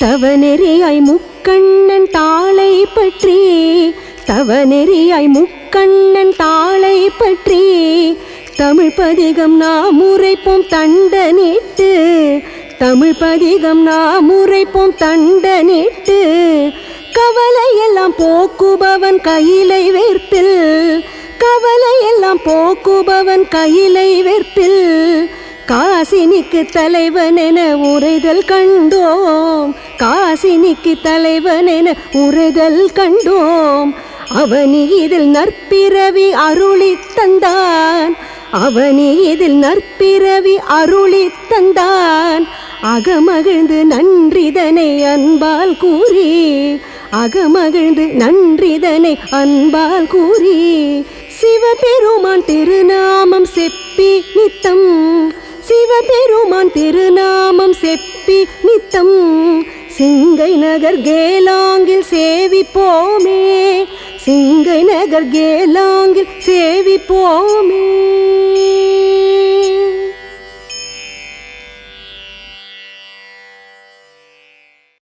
தவநெறியாய் முக்கண்ணன் தாளை பற்றி. தவநெறியாய் முக்கண்ணன் தாளை பற்றி. தமிழ் பதிகம் நாம் உரைப்போம் தண்டனிட்டு. தமிழ் பதிகம் நாம் உரைப்போம் தண்டனிட்டு. கவலையெல்லாம் போக்குபவன் கையிலை வேர்ப்பில். கவலையெல்லாம் போக்குபவன் கையிலை வேர்ப்பில். காசினிக்கு தலைவன் என உரைதல் கண்டோம். காசினிக்கு தலைவன் என உரைதல் கண்டோம். அவனி இதில் நற்பிறவி அருளி தந்தான். அவனி இதில் நற்பிறவி அருளி தந்தான். அகமகிழ்ந்து நன்றிதனை அன்பால் கூறி அகமகிழ்ந்து நன்றிதனை அன்பால் கூறி சிவபெருமான் திருநாமம் பெருமான் திருநாமம் செப்பி நித்தம். சிங்கை நகர் கேலாங்கில் சேவிப்போமே. சிங்கை நகர் கேலாங்கில் சேவிப்போமே.